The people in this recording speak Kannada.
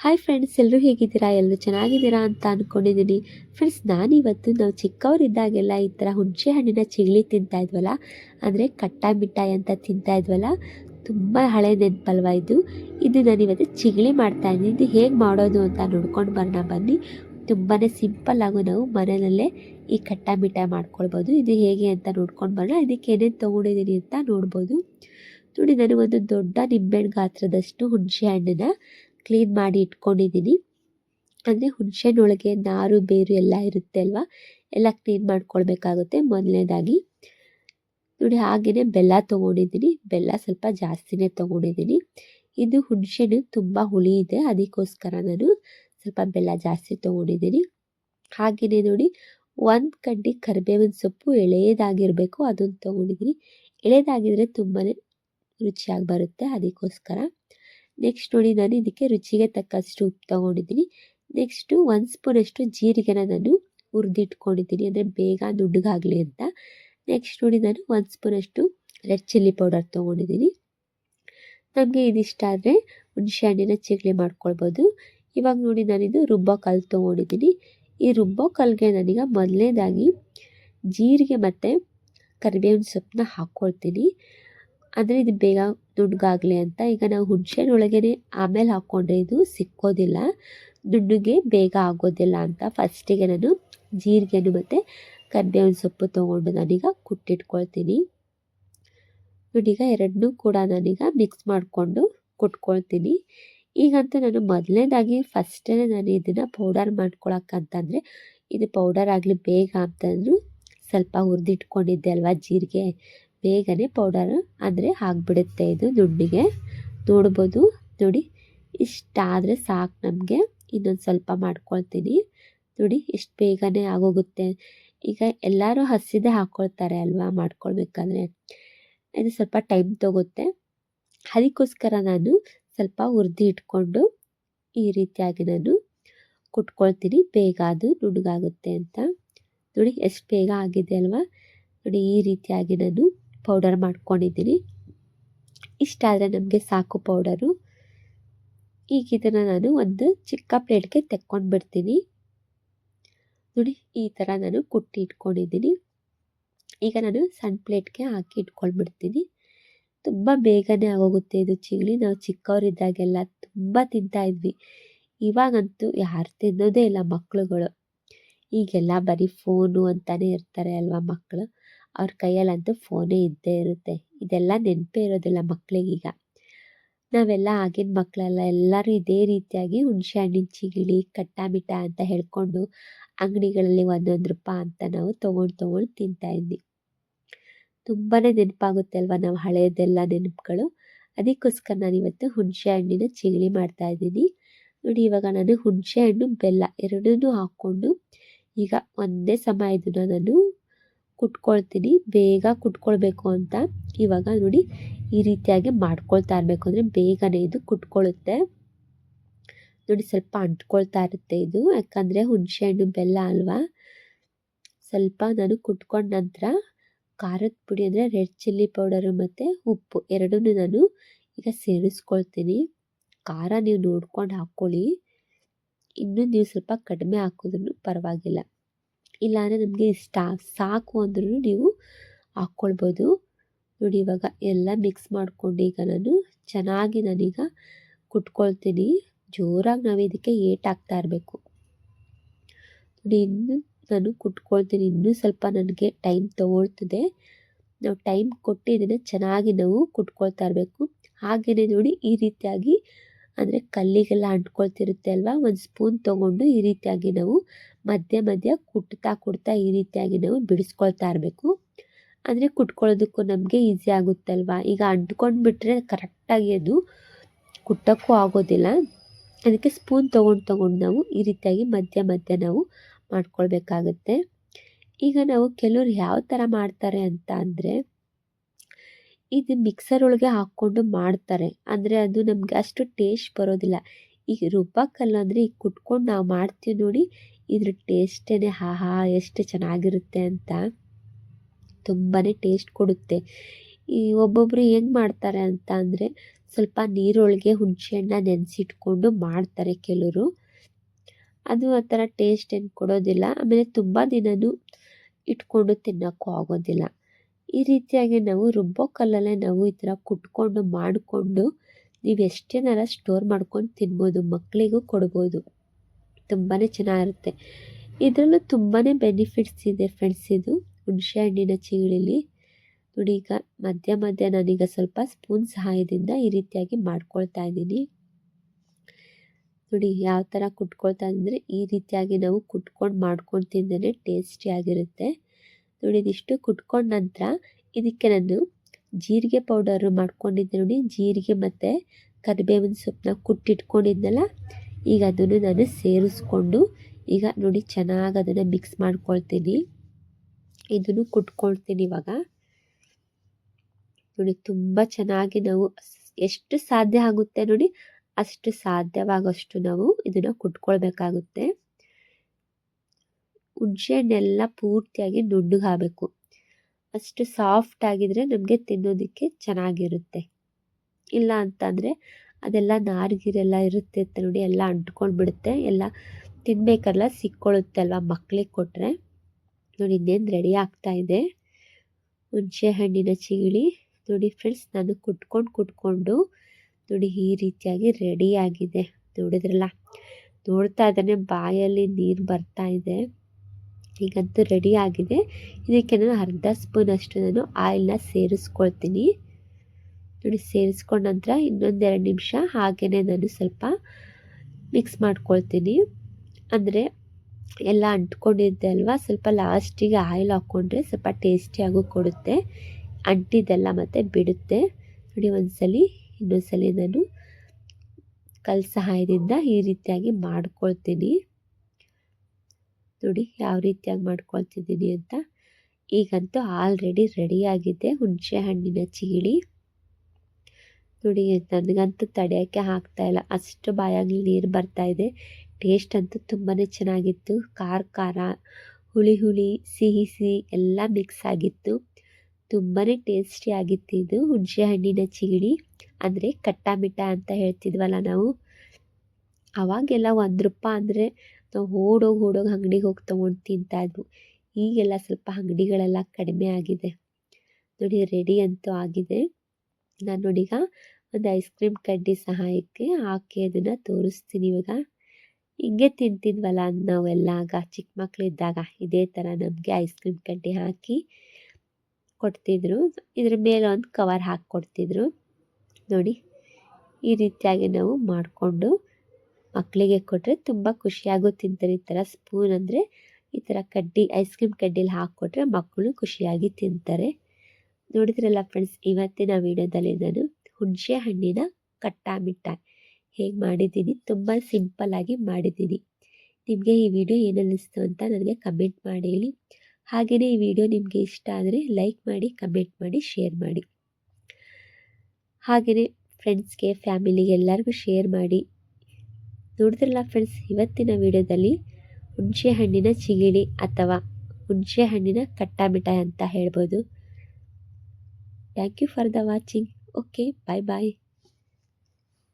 ಹಾಯ್ ಫ್ರೆಂಡ್ಸ್ ಎಲ್ಲರೂ ಹೇಗಿದ್ದೀರಾ? ಎಲ್ಲರೂ ಚೆನ್ನಾಗಿದ್ದೀರಾ ಅಂತ ಅಂದ್ಕೊಂಡಿದ್ದೀನಿ ಫ್ರೆಂಡ್ಸ್ ನಾನಿವತ್ತು ನಾವು ಚಿಕ್ಕವರಿದ್ದಾಗೆಲ್ಲ ಈ ಥರ ಹುಣಸೆ ಹಣ್ಣಿನ ಚಿಗಳಿ ತಿಂತಾ ಇದ್ವಲ್ಲ, ಅಂದರೆ ಕಟ್ಟಾ ಮಿಠಾಯಿ ಅಂತ ತಿಂತಾ ಇದ್ವಲ್ಲ, ತುಂಬ ಹಳೆ ನೆನಪಲ್ವ ಇದು? ಇದು ನಾನಿವತ್ತು ಚಿಗಳಿ ಮಾಡ್ತಾ ಇದ್ದೀನಿ. ಇದು ಹೇಗೆ ಮಾಡೋದು ಅಂತ ನೋಡ್ಕೊಂಡು ಬರೋಣ ಬನ್ನಿ. ತುಂಬಾ ಸಿಂಪಲ್ ಆಗು ನಾವು ಮನೆಯಲ್ಲೇ ಈ ಕಟ್ಟಾ ಮಿಠಾಯಿ ಮಾಡ್ಕೊಳ್ಬೋದು. ಇದು ಹೇಗೆ ಅಂತ ನೋಡ್ಕೊಂಡು ಬರೋಣ ಇದಕ್ಕೆ ಏನೇನು ತೊಗೊಂಡಿದ್ದೀನಿ ಅಂತ ನೋಡ್ಬೋದು. ನೋಡಿ, ನಾನು ಒಂದು ದೊಡ್ಡ ನಿಂಬೆಹಣ್ಣು ಗಾತ್ರದಷ್ಟು ಹುಣಸೆ ಹಣ್ಣನ್ನ ಕ್ಲೀನ್ ಮಾಡಿ ಇಟ್ಕೊಂಡಿದ್ದೀನಿ. ಅಂದರೆ ಹುಣಸೆಹಣ್ಣೊಳಗೆ ನಾರು, ಬೇರು ಎಲ್ಲ ಇರುತ್ತೆ ಅಲ್ವಾ? ಎಲ್ಲ ಕ್ಲೀನ್ ಮಾಡ್ಕೊಳ್ಬೇಕಾಗುತ್ತೆ ಮೊದಲನೇದಾಗಿ. ನೋಡಿ ಹಾಗೆಯೇ ಬೆಲ್ಲ ತೊಗೊಂಡಿದ್ದೀನಿ. ಬೆಲ್ಲ ಸ್ವಲ್ಪ ಜಾಸ್ತಿನೇ ತೊಗೊಂಡಿದ್ದೀನಿ. ಇದು ಹುಣಸೆಹಣ್ಣು ತುಂಬ ಹುಳಿ ಇದೆ. ಅದಕ್ಕೋಸ್ಕರ ನಾನು ಸ್ವಲ್ಪ ಬೆಲ್ಲ ಜಾಸ್ತಿ ತೊಗೊಂಡಿದ್ದೀನಿ. ಹಾಗೆಯೇ ನೋಡಿ, ಒಂದು ಕಡ್ಡಿ ಕರಿಬೇವಿನ ಸೊಪ್ಪು ಎಳೆಯದಾಗಿರಬೇಕು. ಅದನ್ನು ತೊಗೊಂಡಿದ್ದೀನಿ. ಎಳೆಯದಾಗಿದ್ದರೆ ತುಂಬಾ ರುಚಿಯಾಗಿ ಬರುತ್ತೆ. ಅದಕ್ಕೋಸ್ಕರ ನೆಕ್ಸ್ಟ್ ನೋಡಿ ನಾನು ಇದಕ್ಕೆ ರುಚಿಗೆ ತಕ್ಕಷ್ಟು ಉಪ್ಪು ತೊಗೊಂಡಿದ್ದೀನಿ. ನೆಕ್ಸ್ಟು ಒಂದು ಸ್ಪೂನಷ್ಟು ಜೀರಿಗೆನ ನಾನು ಹುರಿದಿಟ್ಕೊಂಡಿದ್ದೀನಿ. ಅಂದರೆ ಬೇಗ ನುಣ್ಣಗಾಗಲಿ ಅಂತ. ನೆಕ್ಸ್ಟ್ ನೋಡಿ ನಾನು ಒಂದು ಸ್ಪೂನಷ್ಟು ರೆಡ್ ಚಿಲ್ಲಿ ಪೌಡರ್ ತೊಗೊಂಡಿದ್ದೀನಿ. ನಮಗೆ ಇದಿಷ್ಟ ಆದರೆ ಹುಣಸೆ ಹಣ್ಣಿನ ಚಿಗ್ಲಿ ಮಾಡ್ಕೊಳ್ಬೋದು. ಇವಾಗ ನೋಡಿ ನಾನಿದು ರುಬ್ಬೋ ಕಲ್ಲು ತೊಗೊಂಡಿದ್ದೀನಿ. ಈ ರುಬ್ಬೋ ಕಲ್ಲಿಗೆ ನಾನೀಗ ಮೊದಲನೇದಾಗಿ ಜೀರಿಗೆ ಮತ್ತು ಕರಿಬೇವಿನ ಸೊಪ್ಪನ್ನ ಹಾಕ್ಕೊಳ್ತೀನಿ ಅಂದರೆ ಇದು ಬೇಗ ದುಡ್ಡುಗಾಗಲಿ ಅಂತ ಈಗ ನಾವು ಹುಣಸೆನೊಳಗೇ ಆಮೇಲೆ ಹಾಕ್ಕೊಂಡ್ರೆ ಇದು ಸಿಕ್ಕೋದಿಲ್ಲ. ದುಡ್ಡುಗೆ ಬೇಗ ಆಗೋದಿಲ್ಲ ಅಂತ ಫಸ್ಟಿಗೆ ನಾನು ಜೀರಿಗೆನು ಮತ್ತು ಕರಿಬೇವಿನ ಸೊಪ್ಪು ತೊಗೊಂಡು ನಾನೀಗ ಕುಟ್ಟಿಟ್ಕೊಳ್ತೀನಿ. ನೋಡೀಗ ಎರಡನ್ನೂ ಕೂಡ ನಾನೀಗ ಮಿಕ್ಸ್ ಮಾಡಿಕೊಂಡು ಕುಟ್ಕೊಳ್ತೀನಿ. ಈಗಂತೂ ನಾನು ಮೊದಲನೇದಾಗಿ ಫಸ್ಟೇ ನಾನು ಇದನ್ನು ಪೌಡರ್ ಮಾಡ್ಕೊಳಕ್ಕಂತಂದರೆ ಇದು ಪೌಡರ್ ಆಗಲಿ ಬೇಗ ಅಂತಂದ್ರು ಸ್ವಲ್ಪ ಹುರಿದಿಟ್ಕೊಂಡಿದ್ದೆ ಅಲ್ವಾ ಜೀರಿಗೆ? ಬೇಗನೆ ಪೌಡರ್ ಅಂದರೆ ಆಗಿಬಿಡುತ್ತೆ ಇದು ದುಡ್ಡಿಗೆ. ನೋಡ್ಬೋದು, ನೋಡಿ ಇಷ್ಟಾದರೆ ಸಾಕು ನಮಗೆ. ಇನ್ನೊಂದು ಸ್ವಲ್ಪ ಮಾಡ್ಕೊಳ್ತೀನಿ. ನೋಡಿ, ಇಷ್ಟು ಬೇಗನೆ ಆಗೋಗುತ್ತೆ. ಈಗ ಎಲ್ಲರೂ ಹಸಿದೆ ಹಾಕ್ಕೊಳ್ತಾರೆ ಅಲ್ವಾ ಮಾಡ್ಕೊಳ್ಬೇಕಾದ್ರೆ. ಇದು ಸ್ವಲ್ಪ ಟೈಮ್ ತಗುತ್ತೆ. ಅದಕ್ಕೋಸ್ಕರ ನಾನು ಸ್ವಲ್ಪ ಉರ್ದಿ ಇಟ್ಕೊಂಡು ಈ ರೀತಿಯಾಗಿ ನಾನು ಕುಟ್ಕೊಳ್ತೀನಿ. ಬೇಗ ಅದು ನುಣಗಾಗುತ್ತೆ ಅಂತ. ನೋಡಿ, ಎಷ್ಟು ಬೇಗ ಆಗಿದೆ ಅಲ್ವಾ? ನೋಡಿ, ಈ ರೀತಿಯಾಗಿ ನಾನು ಪೌಡರ್ ಮಾಡ್ಕೊಂಡಿದ್ದೀನಿ. ಇಷ್ಟಾದರೆ ನಮಗೆ ಸಾಕು ಪೌಡರು ಈಗ ಇದನ್ನು ನಾನು ಒಂದು ಚಿಕ್ಕ ಪ್ಲೇಟ್ಗೆ ತೆಕ್ಕೊಂಡು ಬಿಡ್ತೀನಿ. ನೋಡಿ, ಈ ಥರ ನಾನು ಕುಟ್ಟಿ ಇಟ್ಕೊಂಡಿದ್ದೀನಿ. ಈಗ ನಾನು ಸಣ್ಣ ಪ್ಲೇಟ್ಗೆ ಹಾಕಿ ಇಟ್ಕೊಂಡ್ಬಿಡ್ತೀನಿ ತುಂಬ ಬೇಗನೆ ಆಗೋಗುತ್ತೆ ಇದು ಚಿಗಳಿ ನಾವು ಚಿಕ್ಕವರಿದ್ದಾಗೆಲ್ಲ ತುಂಬ ತಿಂತಾಯಿದ್ವಿ ಇವಾಗಂತೂ ಯಾರು ತಿನ್ನೋದೇ ಇಲ್ಲ ಮಕ್ಕಳುಗಳು ಈಗೆಲ್ಲ ಬರೀ ಫೋನು ಅಂತಲೇ ಇರ್ತಾರೆ ಅಲ್ವಾ ಮಕ್ಕಳು ಅವ್ರ ಕೈಯಲ್ಲಂತೂ ಫೋನೇ ಇದ್ದೇ ಇರುತ್ತೆ. ಇದೆಲ್ಲ ನೆನಪೇ ಇರೋದಿಲ್ಲ ಮಕ್ಕಳಿಗೀಗ ನಾವೆಲ್ಲ ಆಗಿನ ಮಕ್ಕಳೆಲ್ಲ ಎಲ್ಲರೂ ಇದೇ ರೀತಿಯಾಗಿ ಹುಣಸೆ ಹಣ್ಣಿನ ಚಿಗಿಳಿ ಕಟ್ಟ ಮಿಠ ಅಂತ ಹೇಳ್ಕೊಂಡು ಅಂಗಡಿಗಳಲ್ಲಿ ಒಂದೊಂದು ರೂಪಾಯಿ ಅಂತ ನಾವು ತೊಗೊಂಡು ತೊಗೊಂಡು ತಿಂತಾಯಿದ್ವಿ ತುಂಬಾ ನೆನಪಾಗುತ್ತೆ ಅಲ್ವಾ ನಾವು ಹಳೆಯದೆಲ್ಲ ನೆನಪುಗಳು? ಅದಕ್ಕೋಸ್ಕರ ನಾನು ಇವತ್ತು ಹುಣಸೆ ಹಣ್ಣಿನ ಚಿಗಳಿ ಮಾಡ್ತಾ ಇದ್ದೀನಿ. ನೋಡಿ, ಇವಾಗ ನಾನು ಹುಣಸೆ ಹಣ್ಣು ಬೆಲ್ಲ ಎರಡನ್ನೂ ಹಾಕ್ಕೊಂಡು ಈಗ ಒಂದೇ ಸಮ ನಾನು ಕುಟ್ಕೊಳ್ತೀನಿ, ಬೇಗ ಕುಟ್ಕೊಳ್ಬೇಕು ಅಂತ. ಇವಾಗ ನೋಡಿ, ಈ ರೀತಿಯಾಗಿ ಮಾಡ್ಕೊಳ್ತಾ ಇರಬೇಕು. ಅಂದರೆ ಬೇಗನೆ ಇದು ಕುಟ್ಕೊಳ್ಳುತ್ತೆ ನೋಡಿ, ಸ್ವಲ್ಪ ಅಂಟ್ಕೊಳ್ತಾ ಇರುತ್ತೆ ಇದು. ಯಾಕಂದರೆ ಹುಣಸೆಹಣ್ಣು ಬೆಲ್ಲ ಅಲ್ವಾ? ಸ್ವಲ್ಪ ನಾನು ಕುಟ್ಕೊಂಡ ನಂತರ ಖಾರದ ಪುಡಿ ಅಂದರೆ ರೆಡ್ ಚಿಲ್ಲಿ ಪೌಡರು ಮತ್ತು ಉಪ್ಪು ಎರಡನ್ನೂ ನಾನು ಈಗ ಸೇರಿಸ್ಕೊಳ್ತೀನಿ. ಖಾರ ನೀವು ನೋಡ್ಕೊಂಡು ಹಾಕ್ಕೊಳ್ಳಿ. ಇನ್ನೂ ನೀವು ಸ್ವಲ್ಪ ಕಡಿಮೆ ಹಾಕಿದ್ರೂ ಪರವಾಗಿಲ್ಲ. ಇಲ್ಲಾಂದರೆ ನಮಗೆ ಇಷ್ಟ. ಸಾಕು ಅಂದ್ರೂ ನೀವು ಹಾಕ್ಕೊಳ್ಬೋದು. ನೋಡಿ ಇವಾಗ ಎಲ್ಲ ಮಿಕ್ಸ್ ಮಾಡಿಕೊಂಡು ಈಗ ನಾನು ಚೆನ್ನಾಗಿ ನಾನೀಗ ಕುಟ್ಕೊಳ್ತೀನಿ. ಜೋರಾಗಿ ನಾವು ಇದಕ್ಕೆ ಏಟ್ ಹಾಕ್ತಾ ಇರಬೇಕು. ನೋಡಿ, ಇನ್ನೂ ನಾನು ಕುಟ್ಕೊಳ್ತೀನಿ. ಇನ್ನೂ ಸ್ವಲ್ಪ ನನಗೆ ಟೈಮ್ ತೊಗೊಳ್ತದೆ. ನಾವು ಟೈಮ್ ಕೊಟ್ಟು ಚೆನ್ನಾಗಿ ನಾವು ಕುಟ್ಕೊಳ್ತಾ ಇರಬೇಕು. ಹಾಗೆಯೇ ನೋಡಿ ಈ ರೀತಿಯಾಗಿ ಅಂದರೆ ಕಲ್ಲಿಗೆಲ್ಲ ಅಂಟ್ಕೊಳ್ತಿರುತ್ತೆ ಅಲ್ವಾ? ಒಂದು ಸ್ಪೂನ್ ತೊಗೊಂಡು ಈ ರೀತಿಯಾಗಿ ನಾವು ಮಧ್ಯ ಮಧ್ಯ ಕುಟ್ತಾ ಕುಡ್ತಾ ಈ ರೀತಿಯಾಗಿ ನಾವು ಬಿಡಿಸ್ಕೊಳ್ತಾ ಇರಬೇಕು. ಅಂದರೆ ಕುಟ್ಕೊಳ್ಳೋದಕ್ಕೂ ನಮಗೆ ಈಸಿ ಆಗುತ್ತಲ್ವಾ? ಈಗ ಅಂಟ್ಕೊಂಡು ಬಿಟ್ಟರೆ ಕರೆಕ್ಟಾಗಿ ಅದು ಕುಟ್ಟೋಕ್ಕೂ ಆಗೋದಿಲ್ಲ. ಅದಕ್ಕೆ ಸ್ಪೂನ್ ತೊಗೊಂಡು ತೊಗೊಂಡು ನಾವು ಈ ರೀತಿಯಾಗಿ ಮಧ್ಯ ಮಧ್ಯ ನಾವು ಮಾಡ್ಕೊಳ್ಬೇಕಾಗತ್ತೆ. ಈಗ ನಾವು ಕೆಲವ್ರು ಯಾವ ಥರ ಮಾಡ್ತಾರೆ ಅಂತ ಅಂದರೆ ಇದು ಮಿಕ್ಸರ್ ಒಳಗೆ ಹಾಕ್ಕೊಂಡು ಮಾಡ್ತಾರೆ. ಅಂದರೆ ಅದು ನಮ್ಗೆ ಅಷ್ಟು ಟೇಸ್ಟ್ ಬರೋದಿಲ್ಲ. ಈಗ ರುಬ್ಬಕ್ಕಲ್ಲ ಅಂದರೆ ಈಗ ಕುಟ್ಕೊಂಡು ನಾವು ಮಾಡ್ತೀವಿ ನೋಡಿ, ಇದ್ರ ಟೇಸ್ಟೇ ಹಾಹಾ ಎಷ್ಟು ಚೆನ್ನಾಗಿರುತ್ತೆ ಅಂತ ತುಂಬಾ ಟೇಸ್ಟ್ ಕೊಡುತ್ತೆ. ಈ ಒಬ್ಬೊಬ್ಬರು ಹೆಂಗೆ ಮಾಡ್ತಾರೆ ಅಂತ ಅಂದರೆ, ಸ್ವಲ್ಪ ನೀರೊಳಗೆ ಹುಣಸೆಹಣ್ಣ ನೆನೆಸಿಟ್ಕೊಂಡು ಮಾಡ್ತಾರೆ ಕೆಲವರು. ಅದು ಆ ಥರ ಟೇಸ್ಟ್ ಏನು ಕೊಡೋದಿಲ್ಲ. ಆಮೇಲೆ ತುಂಬ ದಿನನೂ ಇಟ್ಕೊಂಡು ತಿನ್ನೋಕ್ಕೂ ಆಗೋದಿಲ್ಲ. ಈ ರೀತಿಯಾಗಿ ನಾವು ರುಬ್ಬೋ ಕಲ್ಲಲ್ಲೇ ನಾವು ಈ ಥರ ಕುಟ್ಕೊಂಡು ಮಾಡಿಕೊಂಡು ನೀವು ಎಷ್ಟೇನಾರ ಸ್ಟೋರ್ ಮಾಡ್ಕೊಂಡು ತಿನ್ಬೋದು ಮಕ್ಕಳಿಗೂ ಕೊಡ್ಬೋದು. ತುಂಬಾ ಚೆನ್ನಾಗಿರುತ್ತೆ. ಇದರಲ್ಲೂ ತುಂಬಾ ಬೆನಿಫಿಟ್ಸ್ ಇದೆ ಫ್ರೆಂಡ್ಸ್ ಇದು. ಹುಣಸೆ ಹಣ್ಣಿನ ಚಿಗಳಲ್ಲಿ ನೋಡಿ ಈಗ ಮಧ್ಯ ಮಧ್ಯ ನಾನೀಗ ಸ್ವಲ್ಪ ಸ್ಪೂನ್ ಸಹಾಯದಿಂದ ಈ ರೀತಿಯಾಗಿ ಮಾಡ್ಕೊಳ್ತಾ ಇದ್ದೀನಿ. ನೋಡಿ ಯಾವ ಥರ ಕುಟ್ಕೊಳ್ತಾ ಅಂದರೆ ಈ ರೀತಿಯಾಗಿ ನಾವು ಕುಟ್ಕೊಂಡು ಮಾಡ್ಕೊಂಡು ತಿಂದರೆ ಟೇಸ್ಟಿಯಾಗಿರುತ್ತೆ ನೋಡಿ ಕುಟ್ಕೊಂಡ ನಂತರ ಇದಕ್ಕೆ ನಾನು ಜೀರಿಗೆ ಪೌಡರು ಮಾಡ್ಕೊಂಡಿದ್ದೆ ನೋಡಿ. ಜೀರಿಗೆ ಮತ್ತು ಕರಿಬೇವಿನ ಸೊಪ್ಪನ್ನ ಕುಟ್ಟಿಟ್ಕೊಂಡಿದ್ನಲ್ಲ, ಈಗ ಅದನ್ನು ನಾನು ಸೇರಿಸ್ಕೊಂಡು ಈಗ ನೋಡಿ ಚೆನ್ನಾಗಿ ಅದನ್ನು ಮಿಕ್ಸ್ ಮಾಡ್ಕೊಳ್ತೀನಿ. ಇದನ್ನು ಕುಟ್ಕೊಳ್ತೀನಿ ಇವಾಗ. ನೋಡಿ ತುಂಬ ಚೆನ್ನಾಗಿ ನಾವು ಎಷ್ಟು ಸಾಧ್ಯ ಆಗುತ್ತೆ ನೋಡಿ. ಅಷ್ಟು ಸಾಧ್ಯವಾಗೋಷ್ಟು ನಾವು ಇದನ್ನು ಕುಟ್ಕೊಳ್ಬೇಕಾಗುತ್ತೆ. ಹುಣಸೆ ಹಣ್ಣೆಲ್ಲ ಪೂರ್ತಿಯಾಗಿ ನುಣ್ಣಗಾಗಬೇಕು. ಅಷ್ಟು ಸಾಫ್ಟ್ ಆಗಿದ್ರೆ ನಮಗೆ ತಿನ್ನೋದಕ್ಕೆ ಚೆನ್ನಾಗಿರುತ್ತೆ. ಇಲ್ಲ ಅಂತಂದರೆ ಅದೆಲ್ಲ ನಾರ್ಗಿರೆಲ್ಲ ಇರುತ್ತೆ ನೋಡಿ ಎಲ್ಲ ಅಂಟ್ಕೊಂಡು ಬಿಡುತ್ತೆ ಎಲ್ಲ ತಿನ್ಬೇಕಲ್ಲ ಸಿಕ್ಕೊಳ್ಳುತ್ತೆ ಅಲ್ವಾ ಮಕ್ಕಳಿಗೆ ಕೊಟ್ಟರೆ ನೋಡಿ ಇನ್ನೇನು ರೆಡಿ ಆಗ್ತಾ ಇದೆ. ಹುಣಸೆ ಹಣ್ಣಿನ ಚಿಗಿಳಿ. ನೋಡಿ ಫ್ರೆಂಡ್ಸ್ ನಾನು ಕುಟ್ಕೊಂಡು ಕುಟ್ಕೊಂಡು ನೋಡಿ ಈ ರೀತಿಯಾಗಿ ರೆಡಿಯಾಗಿದೆ ನೋಡಿದ್ರಲ್ಲ? ನೋಡ್ತಾ ಇದ್ದಾನೆ, ಬಾಯಲ್ಲಿ ನೀರು ಬರ್ತಾ ಇದೆ. ಈಗಂತೂ ರೆಡಿ ಆಗಿದೆ. ಇದಕ್ಕೆ ನಾನು ಅರ್ಧ ಸ್ಪೂನ್ ಅಷ್ಟು ನಾನು ಆಯಿಲ್ನ ಸೇರಿಸ್ಕೊಳ್ತೀನಿ. ನೋಡಿ, ಸೇರಿಸ್ಕೊಂಡ ನಂತರ ಇನ್ನೊಂದೆರಡು ನಿಮಿಷ ಹಾಗೆಯೇ ನಾನು ಸ್ವಲ್ಪ ಮಿಕ್ಸ್ ಮಾಡ್ಕೊಳ್ತೀನಿ. ಅಂದರೆ ಎಲ್ಲ ಅಂಟ್ಕೊಂಡಿದ್ದೆ ಅಲ್ವಾ? ಸ್ವಲ್ಪ ಲಾಸ್ಟಿಗೆ ಆಯಿಲ್ ಹಾಕ್ಕೊಂಡ್ರೆ ಸ್ವಲ್ಪ ಟೇಸ್ಟಿಯಾಗೂ ಕೊಡುತ್ತೆ. ಅಂಟಿದ್ದೆಲ್ಲ ಮತ್ತು ಬಿಡುತ್ತೆ. ನೋಡಿ, ಒಂದ್ಸಲಿ, ಇನ್ನೊಂದ್ಸಲಿ ನಾನು ಕಲ್ ಸಹಾಯದಿಂದ ಈ ರೀತಿಯಾಗಿ ಮಾಡ್ಕೊಳ್ತೀನಿ. ನೋಡಿ ಯಾವ ರೀತಿಯಾಗಿ ಮಾಡ್ಕೊಳ್ತಿದ್ದೀನಿ ಅಂತ. ಈಗಂತೂ ಆಲ್ರೆಡಿ ರೆಡಿಯಾಗಿದೆ ಹುಣಸೆ ಹಣ್ಣಿನ ಚೀಳಿ. ನೋಡಿ, ನನಗಂತೂ ತಡೆಯೋಕ್ಕೆ ಆಗ್ತಾಯಿಲ್ಲ ಅಷ್ಟು ಬಾಯಾಗಲಿ ನೀರು ಬರ್ತಾಯಿದೆ ಟೇಸ್ಟ್ ಅಂತೂ ತುಂಬಾ ಚೆನ್ನಾಗಿತ್ತು. ಖಾರ ಖಾರ, ಹುಳಿ ಹುಳಿ, ಸಿಹಿ ಸಿಹಿ ಎಲ್ಲ ಮಿಕ್ಸ್ ಆಗಿತ್ತು. ತುಂಬಾ ಟೇಸ್ಟಿಯಾಗಿತ್ತು ಇದು ಹುಣಸೆ ಹಣ್ಣಿನ ಚೀಳಿ. ಅಂದರೆ ಕಟ್ಟಾಮಿಟ್ಟ ಅಂತ ಹೇಳ್ತಿದ್ವಲ್ಲ ನಾವು. ಅವಾಗೆಲ್ಲ ಒಂದು ರೂಪಾಯಿ ಅಂದರೆ ನಾವು ಓಡೋಗಿ ಓಡೋಗಿ ಅಂಗಡಿಗೆ ಹೋಗಿ ತೊಗೊಂಡು ತಿಂತಾಯಿದ್ವು ಈಗೆಲ್ಲ ಸ್ವಲ್ಪ ಅಂಗಡಿಗಳೆಲ್ಲ ಕಡಿಮೆ ಆಗಿದೆ. ನೋಡಿ ರೆಡಿ ಅಂತೂ ಆಗಿದೆ. ನಾನು ನೋಡೀಗ ಒಂದು ಐಸ್ ಕ್ರೀಮ್ ಕಡ್ಡಿ ಸಹಾಯಕ್ಕೆ ಹಾಕಿ ಅದನ್ನು ತೋರಿಸ್ತೀನಿ ಇವಾಗ. ಹಿಂಗೆ ತಿಂತಿದ್ವಲ್ಲ ನಾವೆಲ್ಲ. ಆಗ ಚಿಕ್ಕ ಮಕ್ಕಳಿದ್ದಾಗ ಇದೇ ಥರ ನಮಗೆ ಐಸ್ ಕ್ರೀಮ್ ಕಡ್ಡಿ ಹಾಕಿ ಕೊಡ್ತಿದ್ರು. ಇದ್ರ ಮೇಲೆ ಒಂದು ಕವರ್ ಹಾಕಿ ಕೊಡ್ತಿದ್ರು. ನೋಡಿ ಈ ರೀತಿಯಾಗಿ ನಾವು ಮಾಡಿಕೊಂಡು ಮಕ್ಕಳಿಗೆ ಕೊಟ್ಟರೆ ತುಂಬ ಖುಷಿಯಾಗೂ ತಿಂತಾರೆ. ಈ ಥರ ಸ್ಪೂನ್ ಅಂದರೆ ಈ ಥರ ಕಡ್ಡಿ, ಐಸ್ ಕ್ರೀಮ್ ಕಡ್ಡಿಲಿ ಹಾಕ್ಕೊಟ್ರೆ ಮಕ್ಕಳು ಖುಷಿಯಾಗಿ ತಿಂತಾರೆ. ನೋಡಿದ್ರಲ್ಲ ಫ್ರೆಂಡ್ಸ್ ಇವತ್ತಿನ ವೀಡಿಯೋದಲ್ಲಿ ನಾನು ಹುಣಸೆ ಹಣ್ಣಿನ ಕಟ್ಟಾ ಮಿಠಾಯಿ ಹೇಗೆ ಮಾಡಿದ್ದೀನಿ, ತುಂಬ ಸಿಂಪಲ್ಲಾಗಿ ಮಾಡಿದ್ದೀನಿ. ನಿಮಗೆ ಈ ವಿಡಿಯೋ ಏನನ್ನಿಸ್ತು ಅಂತ ನನಗೆ ಕಮೆಂಟ್ ಮಾಡಿ ಹೇಳಿ. ಹಾಗೆಯೇ ಈ ವಿಡಿಯೋ ನಿಮಗೆ ಇಷ್ಟ ಆದರೆ ಲೈಕ್ ಮಾಡಿ ಕಮೆಂಟ್ ಮಾಡಿ ಶೇರ್ ಮಾಡಿ. ಹಾಗೆಯೇ ಫ್ರೆಂಡ್ಸ್ಗೆ ಫ್ಯಾಮಿಲಿಗೆ ಎಲ್ಲರಿಗೂ ಶೇರ್ ಮಾಡಿ. ನೋಡಿದ್ರಲ್ಲ ಫ್ರೆಂಡ್ಸ್ ಇವತ್ತಿನ ವಿಡಿಯೋದಲ್ಲಿ ಹುಣಸೆ ಹಣ್ಣಿನ ಚಿಗಿಳಿ ಅಥವಾ ಹುಣಸೆ ಹಣ್ಣಿನ ಕಟ್ಟ ಅಂತ ಹೇಳ್ಬೋದು. Thank you for the watching okay bye bye